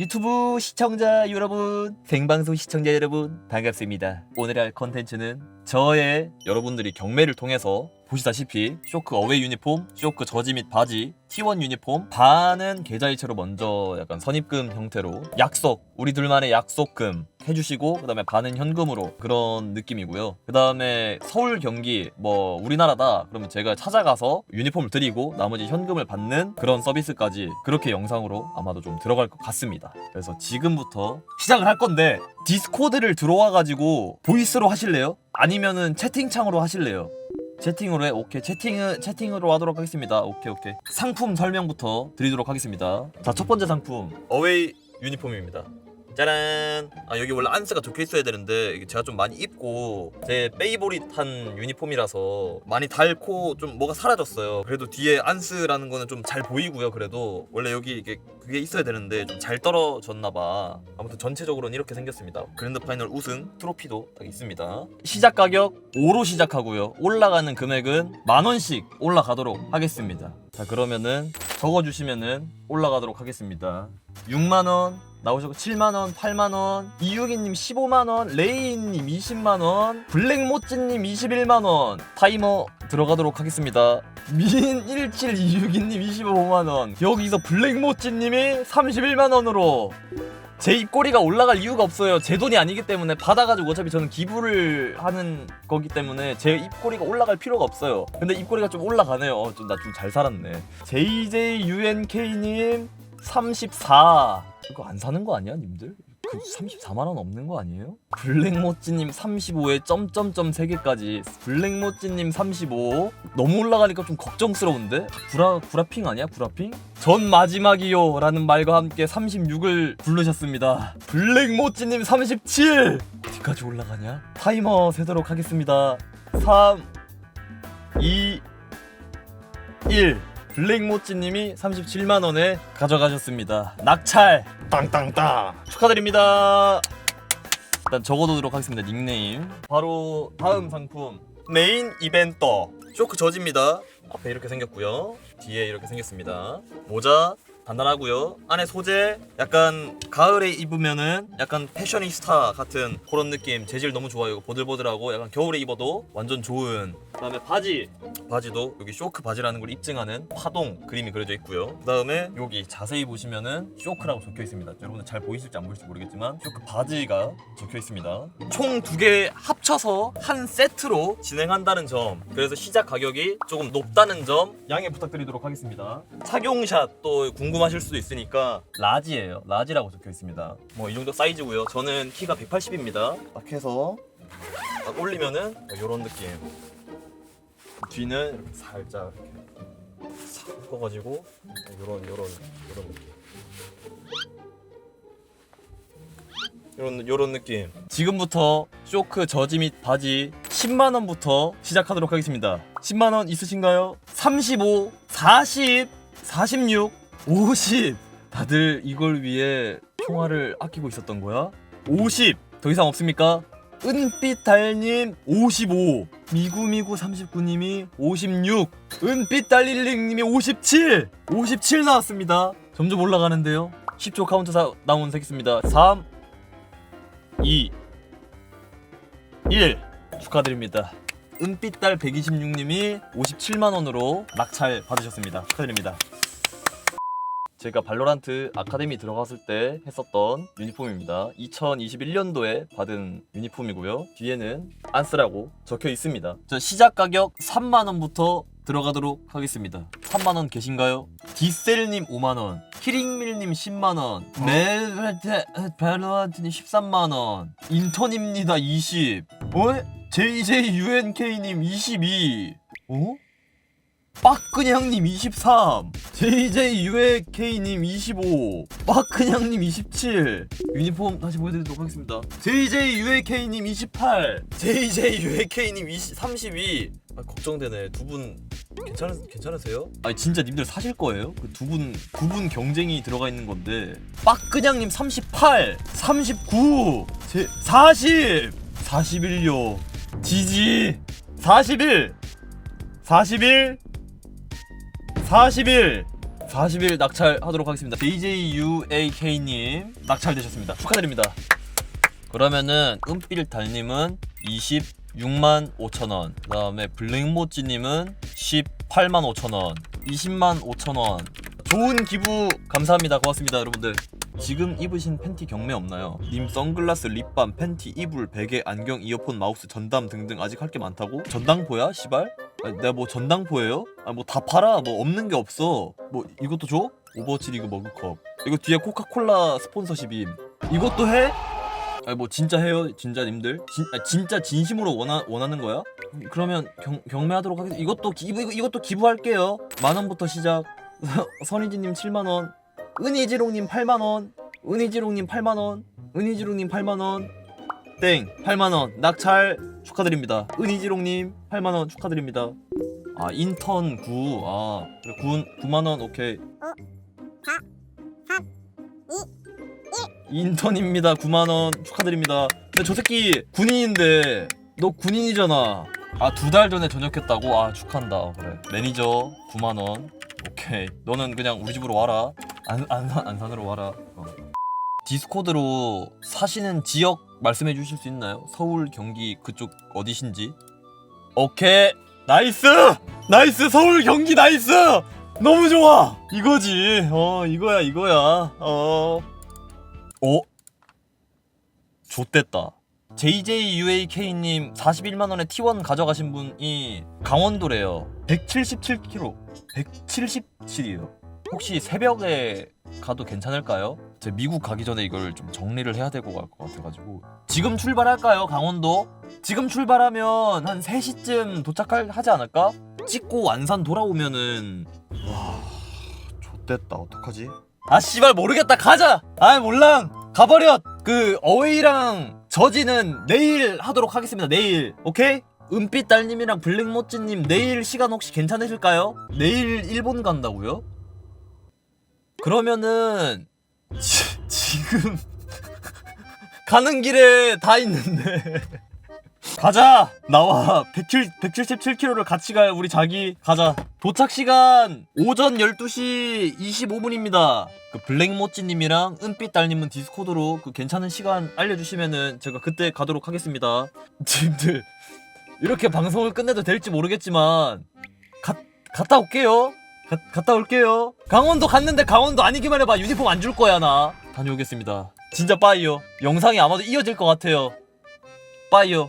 유튜브 시청자 여러분, 생방송 시청자 여러분, 반갑습니다. 오늘 할 컨텐츠는 저의 여러분들이 경매를 통해서 보시다시피 쇼크 어웨이 유니폼, 쇼크 저지 및 바지, T1 유니폼 반은 계좌이체로 먼저 약간 선입금 형태로 약속, 우리 둘만의 약속금 해주시고 그 다음에 반은 현금으로 그런 느낌이고요. 그 다음에 서울 경기 뭐 우리나라다 그러면 제가 찾아가서 유니폼을 드리고 나머지 현금을 받는 그런 서비스까지 그렇게 영상으로 아마도 좀 들어갈 것 같습니다. 그래서 지금부터 시작을 할 건데 디스코드를 들어와 가지고 보이스로 하실래요? 아니면은 채팅창으로 하실래요? 채팅으로 해? 오케이. 채팅은 채팅으로 하도록 하겠습니다. 오케이 오케이. 상품 설명부터 드리도록 하겠습니다. 자 첫 번째 상품. 어웨이 유니폼입니다 짜란. 아 여기 원래 안스가 적혀 있어야 되는데 이게 제가 좀 많이 입고 제 페이보릿한 유니폼이라서 많이 닳고 좀 뭐가 사라졌어요. 그래도 뒤에 안스라는 거는 좀 잘 보이고요 그래도. 원래 여기 이게 그게 있어야 되는데 좀 잘 떨어졌나 봐. 아무튼 전체적으로는 이렇게 생겼습니다. 그랜드 파이널 우승 트로피도 딱 있습니다. 시작 가격 5로 시작하고요. 올라가는 금액은 만 원씩 올라가도록 하겠습니다. 자 그러면은 적어주시면은 올라가도록 하겠습니다. 6만원 나오셨고 7만원 8만원 이유기님 15만원 레이님 20만원 블랙모찌님 21만원 타이머 들어가도록 하겠습니다 민17 이유기님 25만원 여기서 블랙모찌님이 31만원으로 제 입꼬리가 올라갈 이유가 없어요. 제 돈이 아니기 때문에 받아가지고 어차피 저는 기부를 하는 거기 때문에 제 입꼬리가 올라갈 필요가 없어요. 근데 입꼬리가 좀 올라가네요. 어, 좀나 좀 잘 살았네. JJUNK님 34 이거 안 사는 거 아니야, 님들? 그 34만 원 없는 거 아니에요? 블랙모찌님 35에 점점점 3개까지 블랙모찌님 35 너무 올라가니까 좀 걱정스러운데? 구라 구라핑 아니야 구라핑? 전 마지막이요 라는 말과 함께 36을 부르셨습니다 블랙모찌님 37 어디까지 올라가냐? 타이머 세도록 하겠습니다 3 2 1 블랙모찌님이 37만 원에 가져가셨습니다. 낙찰! 땅땅땅. 축하드립니다. 일단 적어두도록 하겠습니다 닉네임. 바로 다음 상품. 메인 이벤트 쇼크 저지입니다. 앞에 이렇게 생겼고요. 뒤에 이렇게 생겼습니다. 모자 단단하고요. 안에 소재 약간 가을에 입으면은 약간 패셔니스타 같은 그런 느낌. 재질 너무 좋아요. 보들보들하고 약간 겨울에 입어도 완전 좋은. 그다음에 바지. 바지도 여기 쇼크 바지라는 걸 입증하는 파동 그림이 그려져 있고요. 그다음에 여기 자세히 보시면은 쇼크라고 적혀 있습니다. 여러분들 잘 보이실지 안 보이실지 모르겠지만 쇼크 바지가 적혀 있습니다. 총 두 개 합쳐서 한 세트로 진행한다는 점. 그래서 시작 가격이 조금 높다는 점 양해 부탁드리도록 하겠습니다. 착용샷 또 궁 금하실 수도 있으니까 라지예요. 라지라고 적혀 있습니다. 뭐 이 정도 사이즈고요. 저는 키가 180입니다. 딱 해서 딱 올리면은 이런 느낌. 뒤는 이렇게 살짝 이렇게 싹 묶어가지고 요런 요런 요런 느낌. 요런 요런 느낌. 지금부터 쇼크 저지 및 바지 10만 원부터 시작하도록 하겠습니다. 10만 원 있으신가요? 35 40 46 50 다들 이걸 위해 총알을 아끼고 있었던 거야? 50 더 이상 없습니까? 은빛 달님 55 미구미구 39님이 56 은빛 달릴링님이 57 57 나왔습니다. 점점 올라가는데요. 10초 카운트 사, 다운 세겠습니다. 3 2 1 축하드립니다. 은빛달 126님이 57만원으로 낙찰 받으셨습니다. 축하드립니다 제가 발로란트 아카데미 들어갔을 때 했었던 유니폼입니다. 2021년도에 받은 유니폼이고요. 뒤에는 안 쓰라고 적혀 있습니다. 저 시작 가격 3만 원부터 들어가도록 하겠습니다. 3만 원 계신가요? 디셀님 5만 원, 키링밀님 10만 원, 멜베테 발로란트님 13만 원, 인턴입니다 20. 어? JJUNK님 22. 어? 빠끈양님 23 JJUAK님 25 빠끈양님 27 유니폼 다시 보여드리도록 하겠습니다. JJUAK님 28 JJUAK님 20, 32 아, 걱정되네. 두분 괜찮으, 괜찮으세요? 아니 진짜 님들 사실 거예요? 그 두분두분 경쟁이 들어가 있는 건데. 빠끈양님 38 39 제, 40 41요. 지지 41 41 41 40일 낙찰하도록 하겠습니다. JJUAK님 낙찰되셨습니다. 축하드립니다. 그러면은 은필 달님은 26만 5천 원, 그 다음에 블랙모찌님은 18만 5천 원, 20만 5천 원. 좋은 기부 감사합니다. 고맙습니다, 여러분들. 지금 입으신 팬티 경매 없나요? 님 선글라스, 립밤, 팬티, 이불, 베개, 안경, 이어폰, 마우스, 전담 등등 아직 할 게 많다고? 전당포야? 시발? 아니, 내가 뭐 전당포예요? 아 뭐 다 팔아. 뭐 없는 게 없어. 뭐 이것도 줘? 오버워치 리그 머그컵. 이거 뒤에 코카콜라 스폰서십임 이것도 해? 아니 뭐 진짜 해요? 진짜님들? 진, 아, 진짜 진심으로 원하, 원하는 거야? 그러면 경, 경매하도록 하겠습니다. 이것도 기부 이거- 이것도 기부할게요. 만 원부터 시작. 선희진님 7만 원. 은희지롱님 8만 원. 은희지롱님 8만 원. 은희지롱님 8만 원. 땡. 8만 원. 낙찰 축하드립니다 은희지롱님 8만 원 축하드립니다 아 인턴 9. 아 그래 9 9만 원 오케이. 인턴입니다. 9만 원 축하드립니다. 근데 저 새끼 군인인데 너 군인이잖아. 아 두 달 전에 전역했다고? 아 축한다. 어, 그래. 매니저 9만 원. 오케이. 너는 그냥 우리 집으로 와라. 안 안산 안산으로 와라. 어. 디스코드로 사시는 지역 말씀해 주실 수 있나요? 서울, 경기 그쪽 어디신지? 오케이. 나이스! 나이스 서울 경기 나이스! 너무 좋아! 이거지. 어, 이거야, 이거야. 어. 어? 좆됐다. JJUAK님 41만원에 T1 가져가신 분이 강원도래요. 177km. 177이에요. 혹시 새벽에 가도 괜찮을까요? 제 미국 가기 전에 이걸 좀 정리를 해야 되고 갈 것 같아가지고 지금 출발할까요 강원도? 지금 출발하면 한 3시쯤 도착할 하지 않을까? 찍고 완산 돌아오면은 와 좆됐다 어떡하지? 아 씨발 모르겠다 가자 아 몰랑 가버려 그 어웨이랑 저지는 내일 하도록 하겠습니다 내일 오케이? 은빛 딸님이랑 블랙모찌님 내일 시간 혹시 괜찮으실까요? 내일 일본 간다고요? 그러면은 지, 지금 가는 길에 다 있는데. 가자! 나와. 107, 177km를 같이 갈 우리 자기. 가자. 도착 시간 오전 12시 25분입니다. 그 블랙모찌님이랑 은빛달님은 디스코드로 그 괜찮은 시간 알려주시면은 제가 그때 가도록 하겠습니다. 님들 이렇게 방송을 끝내도 될지 모르겠지만 가, 갔다 올게요 가, 갔다 올게요. 강원도 갔는데 강원도 아니기만 해봐. 유니폼 안 줄 거야 나. 다녀오겠습니다. 진짜 빠이요. 영상이 아마도 이어질 것 같아요. 빠이요